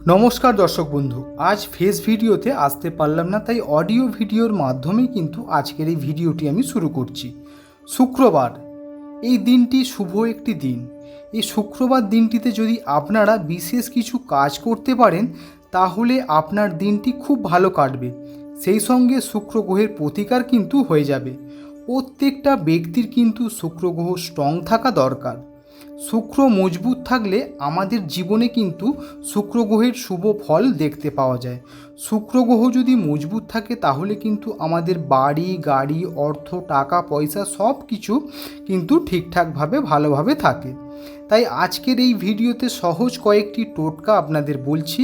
নমস্কার দর্শক বন্ধু, আজ ফেস ভিডিওতে আসতে পারলাম না, তাই অডিও ভিডিওর মাধ্যমেই কিন্তু আজকের এই ভিডিওটি আমি শুরু করছি। শুক্রবার, এই দিনটি শুভ একটি দিন। এই শুক্রবার দিনটিতে যদি আপনারা বিশেষ কিছু কাজ করতে পারেন, তাহলে আপনার দিনটি খুব ভালো কাটবে। সেই সঙ্গে শুক্র গ্রহের প্রতিকার কিন্তু হয়ে যাবে। প্রত্যেকটা ব্যক্তির কিন্তু শুক্র গ্রহ স্ট্রং থাকা দরকার। শুক্র মজবুত থাকলে আমাদের জীবনে কিন্তু শুক্র গ্রহের শুভ ফল দেখতে পাওয়া যায়। শুক্র গ্রহ যদি মজবুত থাকে তাহলে কিন্তু আমাদের বাড়ি, গাড়ি, অর্থ, টাকা, পয়সা সব কিছু কিন্তু ঠিকঠাকভাবে, ভালোভাবে থাকে। তাই আজকের এই ভিডিওতে সহজ কয়েকটি টোটকা আপনাদের বলছি।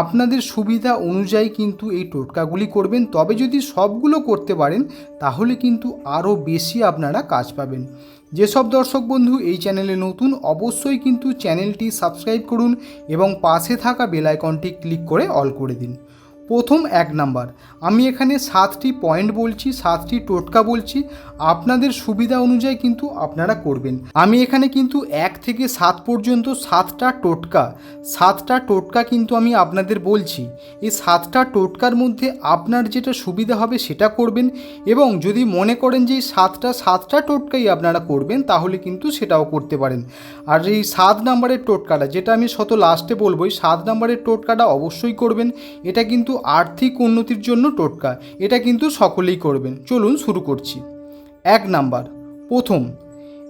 আপনাদের সুবিধা অনুযায়ী কিন্তু এই টোটকাগুলি করবেন। তবে যদি সবগুলো করতে পারেন, তাহলে কিন্তু আরও বেশি আপনারা কাজ পাবেন। যেসব দর্শক বন্ধু এই চ্যানেলে নতুন, অবশ্যই কিন্তু চ্যানেলটি সাবস্ক্রাইব করুন এবং পাশে থাকা বেল আইকনটি ক্লিক করে অল করে দিন। প্রথম এক নাম্বার। আমি এখানে সাতটি পয়েন্ট বলছি, সাতটি টোটকা বলছি। আপনাদের সুবিধা অনুযায়ী কিন্তু আপনারা করবেন। আমি এখানে কিন্তু এক থেকে সাত পর্যন্ত সাতটা টোটকা সাতটা টোটকা কিন্তু আমি আপনাদের বলছি। এই সাতটা টোটকার মধ্যে আপনার যেটা সুবিধা হবে সেটা করবেন এবং যদি মনে করেন যে সাতটা সাতটা টোটকাই আপনারা করবেন, তাহলে কিন্তু সেটাও করতে পারেন। আর এই সাত নাম্বারের টোটকাটা, যেটা আমি শত লাস্টে বলব, এই সাত নাম্বারের টোটকাটা অবশ্যই করবেন। এটা কিন্তু আর্থিক উন্নতির জন্য টোটকা, এটা কিন্তু সকলেই করবেন। চলুন শুরু করছি। এক নাম্বার, প্রথম,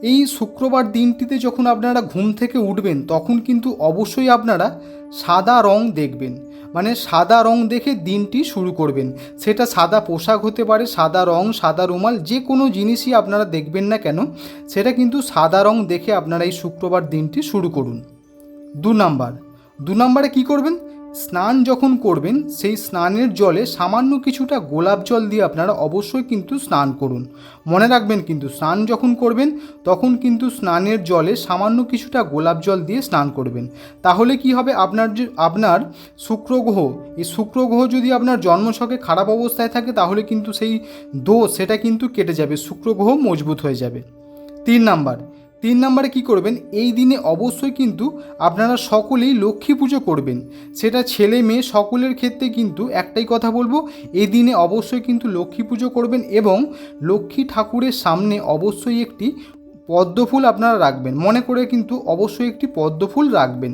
এই শুক্রবার দিনটিতে যখন আপনারা ঘুম থেকে উঠবেন, তখন কিন্তু অবশ্যই আপনারা সাদা রং দেখবেন। মানে সাদা রং দেখে দিনটি শুরু করবেন। সেটা সাদা পোশাক হতে পারে, সাদা রং, সাদা রুমাল, যে কোনো জিনিসই আপনারা দেখবেন না কেন, সেটা কিন্তু সাদা রং দেখে আপনারা এই শুক্রবার দিনটি শুরু করুন। দু নাম্বার, দু নম্বরে কী করবেন? স্নান যখন করবেন, সেই স্নানের জলে সামান্য কিছুটা গোলাপ জল দিয়ে আপনারা অবশ্যই কিন্তু স্নান করুন। মনে রাখবেন কিন্তু স্নান যখন করবেন, তখন কিন্তু স্নানের জলে সামান্য কিছুটা গোলাপ জল দিয়ে স্নান করবেন। তাহলে কি হবে? আপনার যে, আপনার শুক্র গ্রহ এই শুক্র গ্রহ যদি আপনার জন্মছকে খারাপ অবস্থায় থাকে, তাহলে কিন্তু সেই দোষ, সেটা কিন্তু কেটে যাবে শুক্র গ্রহ মজবুত হয়ে যাবে। তিন নাম্বার তিন নম্বরে কি করবেন? এই দিনে অবশ্যই কিন্তু আপনারা সকলেই লক্ষ্মী পুজো করবেন। সেটা ছেলে মেয়ে সকলের ক্ষেত্রে কিন্তু একটাই কথা বলব, এই দিনে অবশ্যই কিন্তু লক্ষ্মী পুজো করবেন এবং লক্ষ্মী ঠাকুরের সামনে অবশ্যই একটি পদ্মফুল আপনারা রাখবেন। মনে করে কিন্তু অবশ্যই একটি পদ্মফুল রাখবেন।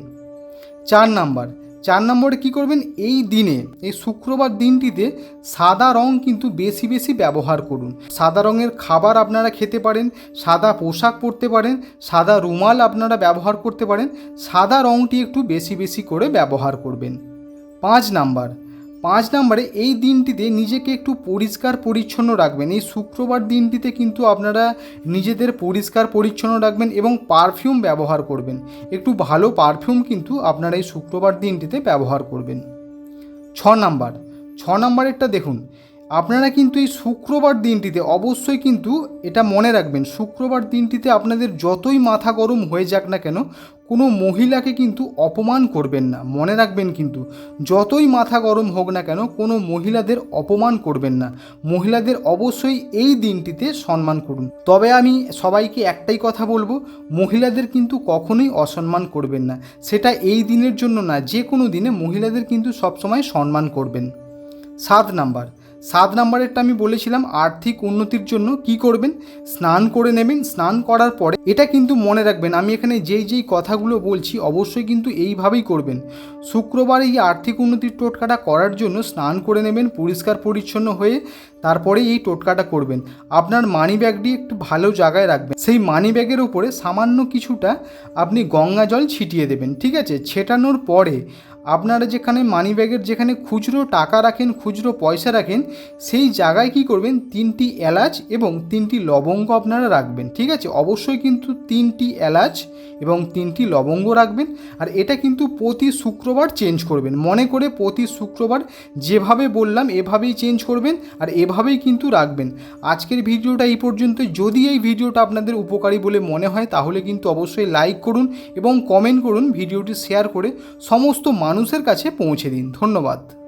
চার নাম্বার চার নম্বরে কী করবেন? এই দিনে, এই শুক্রবার দিনটিতে সাদা রং কিন্তু বেশি বেশি ব্যবহার করুন। সাদা রঙের খাবার আপনারা খেতে পারেন, সাদা পোশাক পরতে পারেন, সাদা রুমাল আপনারা ব্যবহার করতে পারেন, সাদা রংটি একটু বেশি বেশি করে ব্যবহার করবেন। পাঁচ নাম্বার পাঁচ নম্বরে এই দিনটিতে নিজেকে একটু পরিষ্কার পরিচ্ছন্ন রাখবেন। এই শুক্রবার দিনটিতে কিন্তু আপনারা নিজেদের পরিষ্কার পরিচ্ছন্ন রাখবেন এবং পারফিউম ব্যবহার করবেন। একটু ভালো পারফিউম কিন্তু আপনারা এই শুক্রবার দিনটিতে ব্যবহার করবেন। ছ নাম্বার, ছ নাম্বারেরটা দেখুন। আপনারা কিন্তু এই শুক্রবার দিনটিতে অবশ্যই কিন্তু এটা মনে রাখবেন, শুক্রবার দিনটিতে আপনাদের যতই মাথা গরম হয়ে যাক না কেন, কোনো মহিলাকে কিন্তু অপমান করবেন না, মনে রাখবেন কিন্তু। যতই মাথা গরম হোক না কেন, কোনো মহিলাদের অপমান করবেন না। মহিলাদের অবশ্যই এই দিনটিতে সম্মান করুন। তবে আমি সবাইকে একটাই কথা বলব, মহিলাদের কিন্তু কখনোই অসম্মান করবেন না। সেটা এই দিনের জন্য না, যে কোনো দিনে মহিলাদের কিন্তু সবসময় সম্মান করবেন। সাত নাম্বার সাত নাম্বারেরটা আমি বলেছিলাম, আর্থিক উন্নতির জন্য কি করবেন? স্নান করে নেবেন, স্নান করার পরে এটা কিন্তু মনে রাখবেন, আমি এখানে যেই যেই কথাগুলো বলছি অবশ্যই কিন্তু এইভাবেই করবেন। শুক্রবার এই আর্থিক উন্নতির টোটকাটা করার জন্য স্নান করে নেবেন, পরিষ্কার পরিচ্ছন্ন হয়ে তারপরে এই টোটকাটা করবেন। আপনার মানি ব্যাগটি একটু ভালো জায়গায় রাখবেন। সেই মানি ব্যাগের উপরে সামান্য কিছুটা আপনি গঙ্গা জল ছিটিয়ে দেবেন, ঠিক আছে? ছেটানোর পরে আপনারা যেখানে মানি ব্যাগের যেখানে খুচরো টাকা রাখেন, খুচরো পয়সা রাখেন, সেই জায়গায় কি করবেন? তিনটি এলাচ এবং তিনটি লবঙ্গ আপনারা রাখবেন, ঠিক আছে? অবশ্যই কিন্তু তিনটি এলাচ এবং তিনটি লবঙ্গ রাখবেন আর এটা কিন্তু প্রতি শুক্রবার চেঞ্জ করবেন। মনে করে প্রতি শুক্রবার যেভাবে বললাম, এভাবেই চেঞ্জ করবেন আর এভাবেই কিন্তু রাখবেন। আজকের ভিডিওটা এই পর্যন্ত। যদি এই ভিডিওটা আপনাদের উপকারী বলে মনে হয়, তাহলে কিন্তু অবশ্যই লাইক করুন এবং কমেন্ট করুন, ভিডিওটি শেয়ার করে সমস্ত মানুষের কাছে পৌঁছে দিন। ধন্যবাদ।